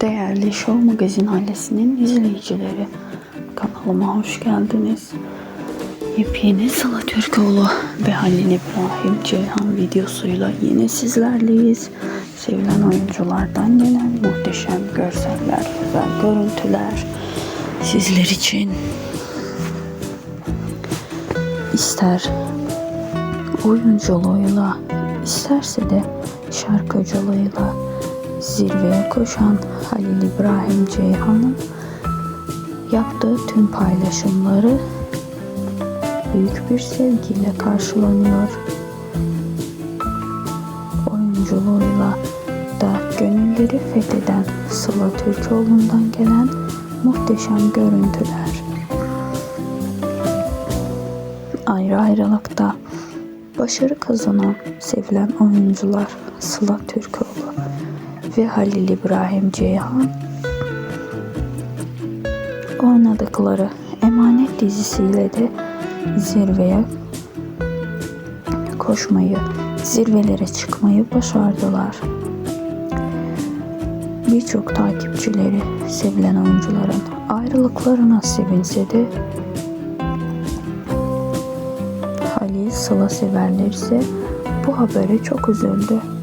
Değerli Show Magazin ailesinin izleyicileri, kanalıma hoş geldiniz. Yepyeni Sıla Türkoğlu ve Halil İbrahim Ceyhan videosuyla yine sizlerleyiz. Sevilen oyunculardan gelen muhteşem görseller, güzel görüntüler sizler için. İster oyunculuğuyla, isterse de şarkıcılığıyla zirveye koşan Halil İbrahim Ceyhan'ın yaptığı tüm paylaşımları büyük bir sevgiyle karşılanıyor. Oyunculuğuyla da gönülleri fetheden Sıla Türkoğlu'ndan gelen muhteşem görüntüler. Ayrı ayrılıkta başarı kazanan sevilen oyuncular Sıla Türkoğlu ve Halil İbrahim Ceyhan oynadıkları Emanet dizisiyle de zirveye koşmayı, zirvelere çıkmayı başardılar. Birçok takipçileri sevilen oyuncuların ayrılıklarına sevinse de Halil Sıla severler ise bu habere çok üzüldü.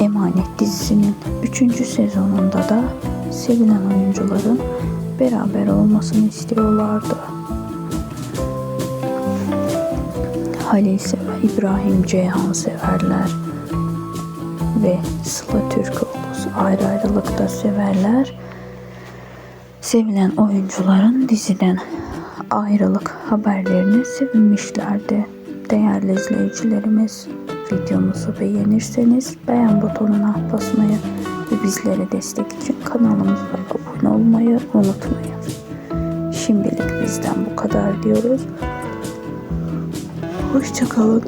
Emanet dizisinin 3. sezonunda da sevilen oyuncuların beraber olmasını istiyorlardı. Halil sever, İbrahim Ceyhan severler ve Sıla Türkoğlu ayrı ayrılıkta severler. Sevilen oyuncuların diziden ayrılık haberlerine sevinmişlerdi. Değerli izleyicilerimiz, videomuzu beğenirseniz beğen butonuna basmayı ve bizlere destek için kanalımıza abone olmayı unutmayın. Şimdilik bizden bu kadar diyoruz. Hoşçakalın.